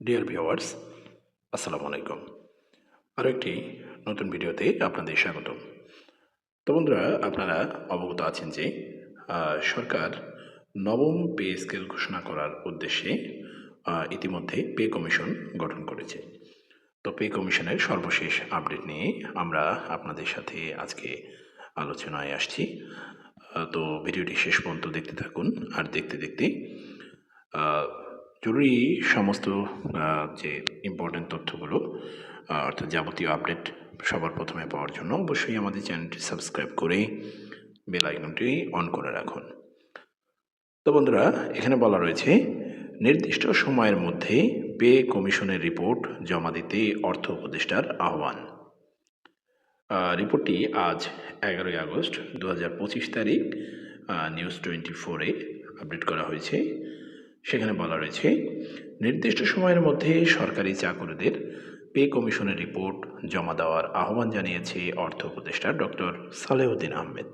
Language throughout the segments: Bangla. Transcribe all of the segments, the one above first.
ডিয়ার ভিউয়ার্স আসসালামু আলাইকুম। আরও একটি নতুন ভিডিওতে আপনাদের স্বাগত তো বন্ধুরা, আপনারা অবগত আছেন যে সরকার নবম পে স্কেল ঘোষণা করার উদ্দেশ্যে ইতিমধ্যে পে কমিশন গঠন করেছে। তো পে কমিশনের সর্বশেষ আপডেট নিয়ে আমরা আপনাদের সাথে আজকে আলোচনায় আসছি। তো ভিডিওটি শেষ পর্যন্ত দেখতে থাকুন। আর দেখতে দেখতে জরুরি সমস্ত যে ইম্পর্টেন্ট তথ্যগুলো অর্থাৎ যাবতীয় আপডেট সবার প্রথমে পাওয়ার জন্য অবশ্যই আমাদের চ্যানেলটি সাবস্ক্রাইব করে বেল আইকনটি অন করে রাখুন। তো বন্ধুরা, এখানে বলা রয়েছে, নির্দিষ্ট সময়ের মধ্যে পে কমিশনের রিপোর্ট জমা দিতে অর্থ উপদেষ্টার আহ্বান। রিপোর্টটি আজ এগারোই আগস্ট দু হাজার পঁচিশ তারিখ নিউজ টোয়েন্টি ফোরে আপডেট করা হয়েছে। সেখানে বলা রয়েছে, নির্দিষ্ট সময়ের মধ্যে সরকারি চাকরিদের পে কমিশনের রিপোর্ট জমা দেওয়ার আহ্বান জানিয়েছে অর্থ উপদেষ্টা ডক্টর সালেউদ্দিন আহমেদ।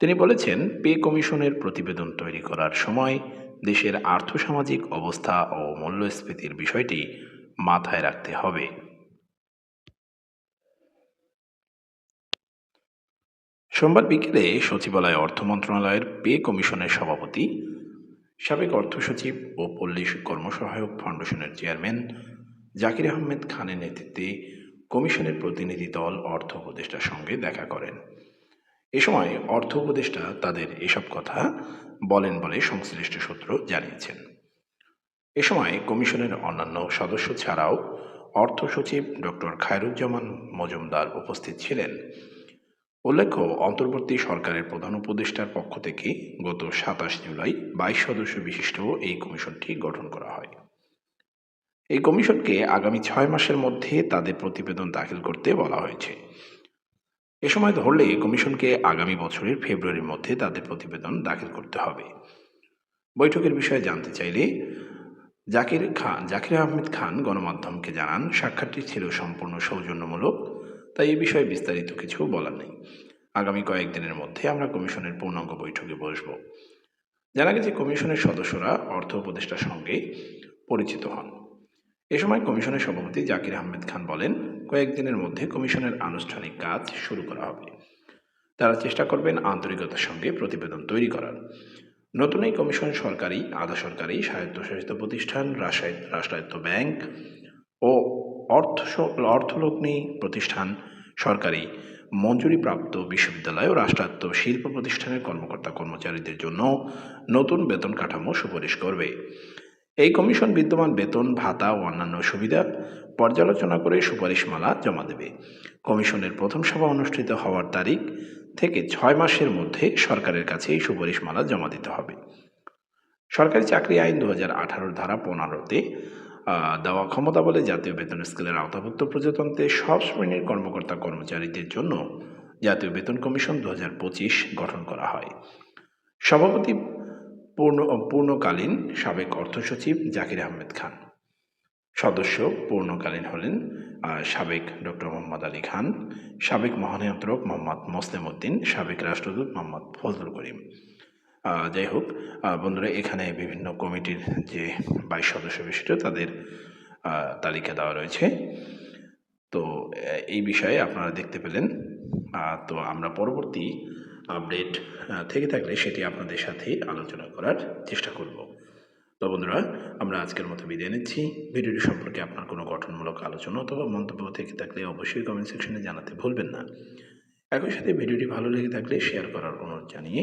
তিনি বলেছেন, পে কমিশনের প্রতিবেদন তৈরি করার সময় দেশের আর্থসামাজিক অবস্থা ও মূল্যস্ফীতির বিষয়টি মাথায় রাখতে হবে। সোমবার বিকেলে সচিবালয় অর্থ মন্ত্রণালয়ের পে কমিশনের সভাপতি সাবেক অর্থ সচিব ও পল্লী কর্মসহায়ক ফাউন্ডেশনের চেয়ারম্যান জাকির আহমেদ খানের নেতৃত্বে কমিশনের প্রতিনিধি দল অর্থ উপদেষ্টার সঙ্গে দেখা করেন। এ সময় অর্থ উপদেষ্টা তাদের এসব কথা বলেন বলে সংশ্লিষ্ট সূত্র জানিয়েছেন। এ সময় কমিশনের অন্যান্য সদস্য ছাড়াও অর্থ সচিব ডক্টর খায়রুজ্জামান মজুমদার উপস্থিত ছিলেন। উল্লেখ্য, অন্তর্বর্তী সরকারের প্রধান উপদেষ্টার পক্ষ থেকে গত সাতাশ জুলাই বাইশ সদস্য বিশিষ্ট এই কমিশনটি গঠন করা হয়। এই কমিশনকে আগামী ছয় মাসের মধ্যে তাদের প্রতিবেদন দাখিল করতে বলা হয়েছে। এ সময় ধরলে কমিশনকে আগামী বছরের ফেব্রুয়ারির মধ্যে তাদের প্রতিবেদন দাখিল করতে হবে। বৈঠকের বিষয়ে জানতে চাইলে জাকির খান জাকির আহমেদ খান গণমাধ্যমকে জানান, সাক্ষাৎটি ছিল সম্পূর্ণ সৌজন্যমূলক। তাই এ বিষয়ে বিস্তারিত কিছু বলার নেই। আগামী কয়েকদিনের মধ্যে আমরা কমিশনের পূর্ণাঙ্গ বৈঠকে বসব। জানা গেছে কমিশনের সদস্যরা অর্থ উপদেষ্টার সঙ্গে পরিচিত হন। এ সময় কমিশনের সভাপতি জাকির আহমেদ খান বলেন, কয়েকদিনের মধ্যে কমিশনের আনুষ্ঠানিক কাজ শুরু করা হবে। তারা চেষ্টা করবেন আন্তরিকতার সঙ্গে প্রতিবেদন তৈরি করার। নতুন এই কমিশন সরকারি, আধা সরকারি স্বায়ত্তশাসিত প্রতিষ্ঠান রাষ্ট্রায়ত্ত ব্যাংক অর্থ অর্থলগ্নি প্রতিষ্ঠান সরকারি মঞ্জুরিপ্রাপ্ত বিশ্ববিদ্যালয় ও রাষ্ট্রায়ত্ত শিল্প প্রতিষ্ঠানের কর্মকর্তা কর্মচারীদের জন্য নতুন বেতন কাঠামো সুপারিশ করবে। এই কমিশন বিদ্যমান বেতন, ভাতা ও অন্যান্য সুবিধা পর্যালোচনা করে সুপারিশমালা জমা দেবে। কমিশনের প্রথম সভা অনুষ্ঠিত হওয়ার তারিখ থেকে ছয় মাসের মধ্যে সরকারের কাছে এই সুপারিশমালা জমা দিতে হবে। সরকারি চাকরি আইন দু হাজার আঠারোর ধারা পনেরোতে দেওয়া ক্ষমতা বলে জাতীয় বেতন স্কেলের আওতাভুক্ত প্রজাতন্ত্রে সব শ্রেণির কর্মকর্তা কর্মচারীদের জন্য জাতীয় বেতন কমিশন দু হাজার পঁচিশ গঠন করা হয়। সভাপতি পূর্ণ, পূর্ণকালীন সাবেক অর্থ সচিব জাকির আহমেদ খান। সদস্য পূর্ণকালীন হলেন সাবেক ডক্টর মোহাম্মদ আলী খান, সাবেক মহানিয়ন্ত্রক মোহাম্মদ মোসলেম উদ্দিন, সাবেক রাষ্ট্রদূত মোহাম্মদ ফজলুল করিম। যাই হোক বন্ধুরা, এখানে বিভিন্ন কমিটির যে বাইশ সদস্য বিশিষ্ট তাদের তালিকা দেওয়া রয়েছে। তো এই বিষয়ে আপনারা দেখতে পেলেন। তো আমরা পরবর্তী আপডেট থেকে থাকলে সেটি আপনাদের সাথে আলোচনা করার চেষ্টা করব। তো বন্ধুরা, আমরা আজকের মতো বিদায় নিচ্ছি। ভিডিওটি সম্পর্কে আপনার কোনো গঠনমূলক আলোচনা অথবা মন্তব্য থেকে থাকলে অবশ্যই কমেন্ট সেকশনে জানাতে ভুলবেন না। একই সাথে ভিডিওটি ভালো লেগে থাকলে শেয়ার করার অনুরোধ জানিয়ে